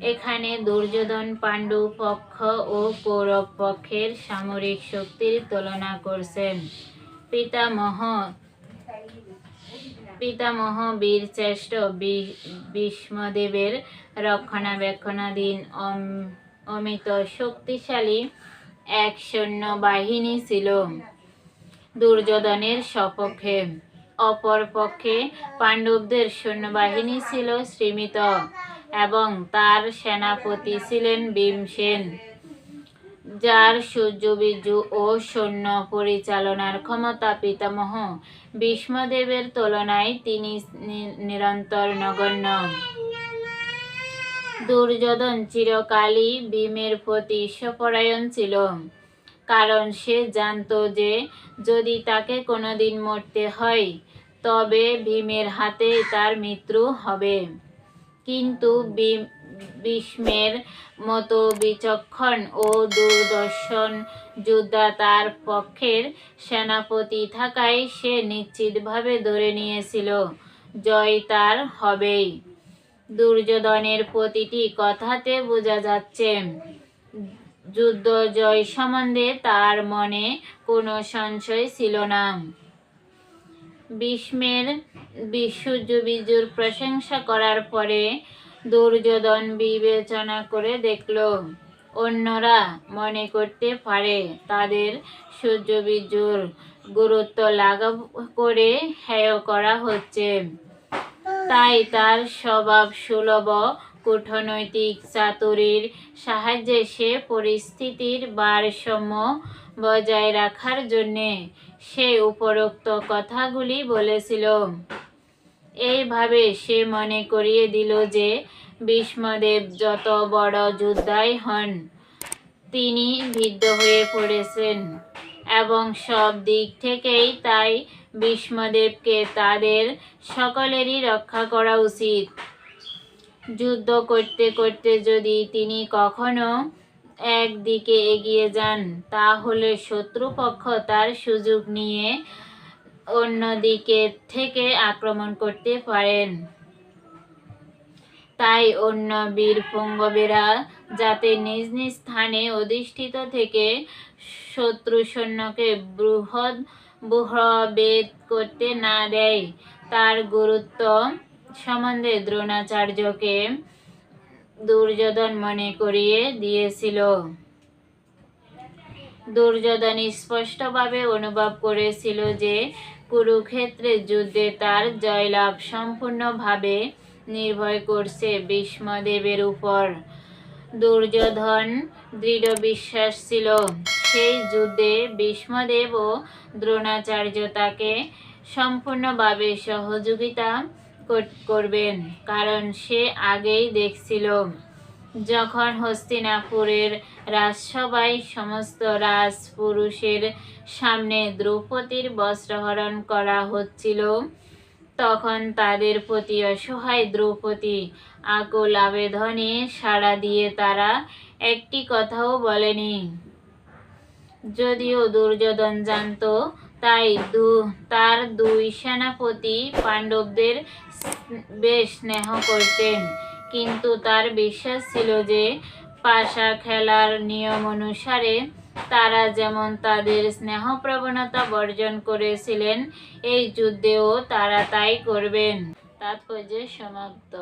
এখানে দুর্যোধন পাণ্ডু পক্ষ ও কৌরব পক্ষের সামরিক শক্তির তুলনা করছেন। পিতামহ পিতামহ বীরশ্রেষ্ঠ বি- ভীষ্মদেবের রক্ষণাবেক্ষণাধীন অম- অমিত শক্তিশালী এক সৈন্য বাহিনী ছিল দুর্যোধনের সপক্ষে। অপর পক্ষে পাণ্ডবদের সৈন্যবাহিনী ছিল সীমিত এবং তার সেনাপতি ছিলেন ভীমসেন যার সূর্যবীর্য ও সৈন্য পরিচালনার ক্ষমতা পিতামহ। ভীষ্মদেবের তুলনায় তিনি নিরন্তর নগণ্য। দুর্যোধন চিরকালই ভীমের প্রতি ঈর্ষপরায়ণ ছিল, কারণ সে জানতো যে যদি তাকে কোনোদিন মরতে হয়, তবে ভীমের হাতেই তার মৃত্যু হবে। কিন্তু ভীষ্মের মতো বিচক্ষণ ও দূরদর্শন যোদ্ধা তার পক্ষের সেনাপতি থাকায় সে নিশ্চিতভাবে ধরে নিয়েছিল, জয় তার হবেই। দুর্যোধনের প্রতিটি কথাতে বোঝা যাচ্ছে, যুদ্ধ জয় সম্বন্ধে তার মনে কোনো সংশয় ছিল না। ভীষ্মের বিশ্বজুবিজুর প্রশংসা করার পরে দুর্যোধন বিবেচনা করে দেখল, অন্যরা মনে করতে পারে তাদের সূর্যবীর্যুর গুরুত্ব লাঘব করে হেয় করা হচ্ছে। তাই তার স্বভাব সুলভ কূটনৈতিক চাতুরীর সাহায্যে সে পরিস্থিতির ভারসাম্য বজায় রাখার জন্যে সে উপরোক্ত কথাগুলি বলেছিল। এইভাবে সে মনে করিয়ে দিল যে ভীষ্মদেব যত বড় যোদ্ধাই হন, তিনি ভিদ্ধ হয়ে পড়েছেন এবং সব দিক থেকেই তাই ভীষ্মদেবকে তাদের সকলেরই রক্ষা করা উচিত। যুদ্ধ করতে করতে যদি তিনি কখনো একদিকে এগিয়ে যান, তাহলে শত্রুপক্ষ তার সুযোগ নিয়ে অন্য দিকে থেকে আক্রমণ করতে পারেন। তাই অন্য বীর পুঙ্গবেরা যাতে নিজ নিজ স্থানে অধিষ্ঠিত থেকে শত্রু সৈন্যকে বৃহৎ বুহবেদ করতে না দেয়, তার গুরুত্ব সম্বন্ধে দ্রোণাচার্যকে দুর্যোধন মনে করিয়ে দিয়েছিল। দুর্যোধন স্পষ্টভাবে অনুভব করেছিল যে কুরুক্ষেত্রের যুদ্ধে তার জয়লাভ সম্পূর্ণভাবে নির্ভর করছে ভীষ্মদেবের উপর। দুর্যোধন দৃঢ় বিশ্বাস ছিল। সেই যুদ্ধে ভীষ্মদেব ও দ্রোণাচার্য তাকে সম্পূর্ণভাবে সহযোগিতা করবেন। কারণ সে আগেই দেখছিল। যখন হস্তিনাপুরের রাজসভায় সমস্ত রাজপুরুষের সামনে দ্রৌপদীর বস্ত্রহরণ করা হচ্ছিল, তখন তাদের প্রতি অসহায় দ্রৌপদী আকুল আবেদনে সাড়া দিয়ে তারা একটি কথাও বলেনি। যদিও দুর্যোধন জানত তাই দু, তার দুই সেনাপতি পাণ্ডবদের বেশ স্নেহ করতেন। কিন্তু তার বিশ্বাস ছিল যে, পাশা খেলার নিয়ম অনুসারে তারা যেমন তাদের স্নেহ প্রবণতা বর্জন করেছিলেন, এই যুদ্ধেও তারা তাই করবেন। তাৎপর্য সমাপ্ত।